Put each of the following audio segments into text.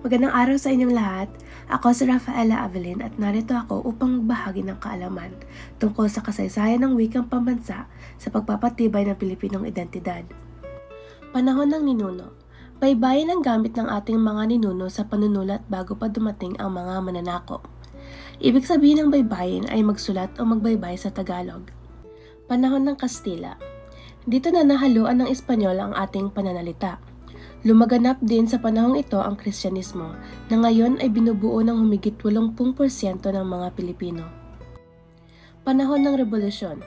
Magandang araw sa inyong lahat. Ako si Rafaela Avelin at narito ako upang magbahagi ng kaalaman tungkol sa kasaysayan ng wikang pambansa sa pagpapatibay ng Pilipinong identidad. Panahon ng ninuno. Baybayin ang gamit ng ating mga ninuno sa panunulat bago pa dumating ang mga mananakop. Ibig sabihin ng baybayin ay magsulat o magbaybay sa Tagalog. Panahon ng Kastila. Dito na nahaluan ng Espanyol ang ating pananalita. Lumaganap din sa panahong ito ang Kristyanismo na ngayon ay binubuo ng humigit 80% ng mga Pilipino. Panahon ng Revolusyon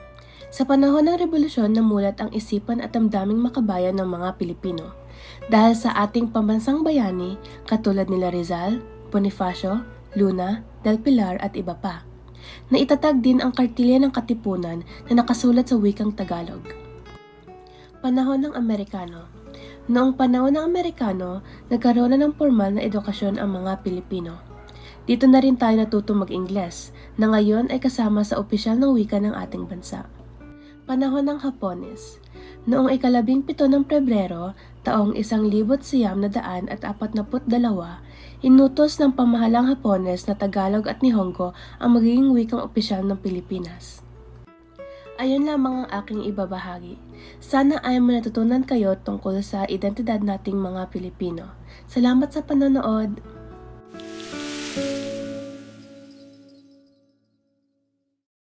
Sa panahon ng Revolusyon namulat ang isipan at damdaming makabayan ng mga Pilipino. Dahil sa ating pambansang bayani katulad nila Rizal, Bonifacio, Luna, Del Pilar at iba pa. Naitatag din ang kartilya ng katipunan na nakasulat sa wikang Tagalog. Panahon ng Amerikano Noong panahon ng Amerikano, nagkaroon na ng formal na edukasyon ang mga Pilipino. Dito na rin tayo natutong mag-Ingles, na ngayon ay kasama sa opisyal ng wika ng ating bansa. Panahon ng Hapones Noong ikalabing pito ng Pebrero, taong isang libot siyam na daan at apat naput dalawa, inutos ng pamahalang Hapones na Tagalog at Nihongo ang magiging wikang opisyal ng Pilipinas. Ayun lamang ang aking ibabahagi. Sana ay natutunan kayo tungkol sa identidad nating mga Pilipino. Salamat sa panonood!